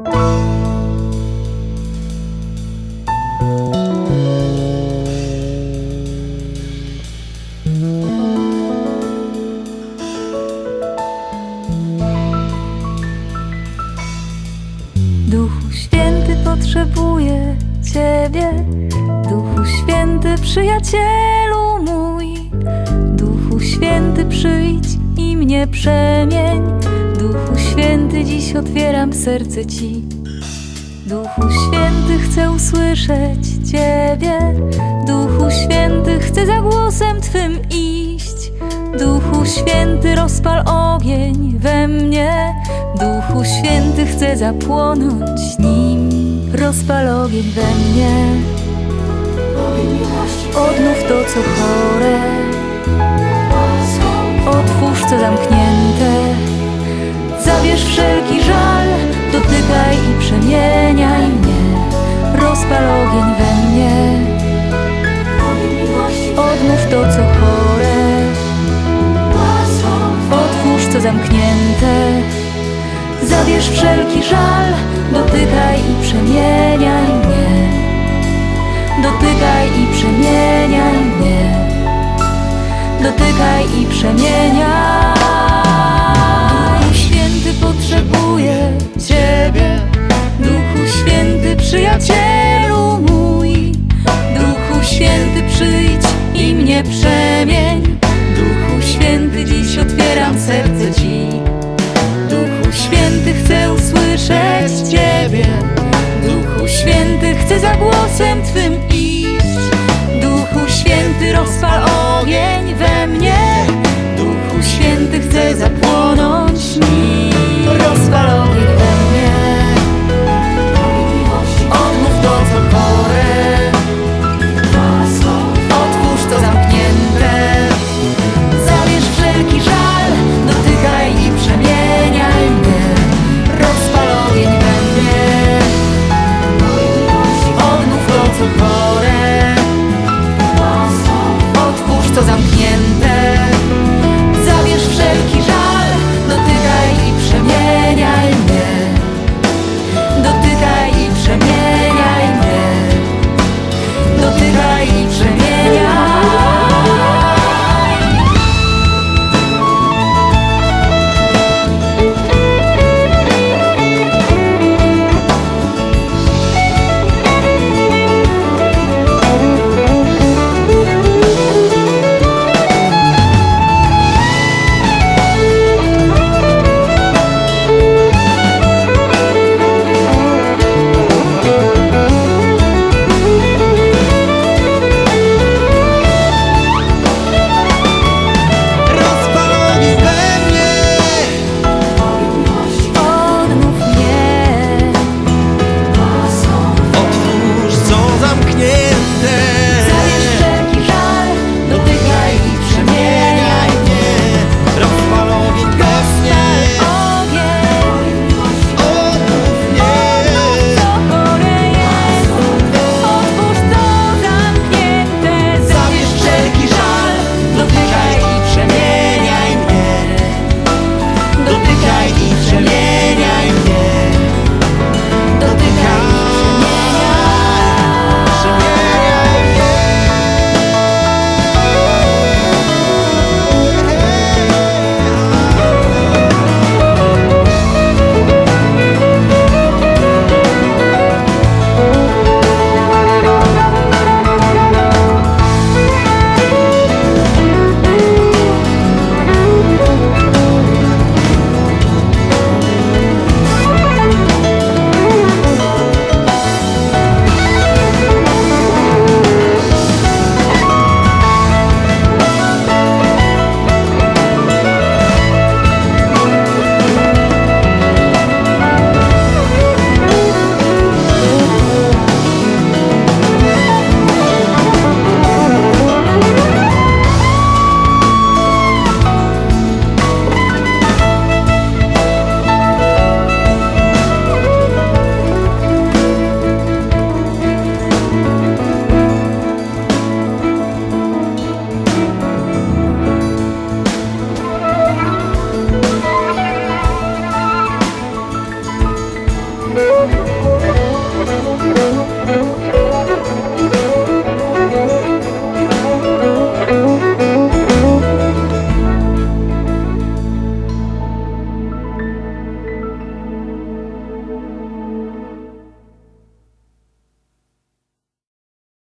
Duchu Święty potrzebuję Ciebie, Duchu Święty przyjacielu mój. Duchu Święty przyjdź i mnie przemień. Duchu Święty dziś otwieram serce Ci. Duchu Święty chcę usłyszeć Ciebie. Duchu Święty chcę za głosem Twym iść. Duchu Święty rozpal ogień we mnie. Duchu Święty chcę zapłonąć nim. Rozpal ogień we mnie. Odmów to co chore. Rozpal ogień we mnie. Odmów to co chore. Otwórz co zamknięte. Zabierz wszelki żal, dotykaj i przemieniaj mnie. Dotykaj i przemieniaj mnie. Dotykaj i przemieniaj. Przemień. Duchu Święty dziś otwieram serce Ci. Duchu Święty chcę usłyszeć Ciebie. Duchu Święty chcę za głosem Twym iść. Duchu Święty rozpal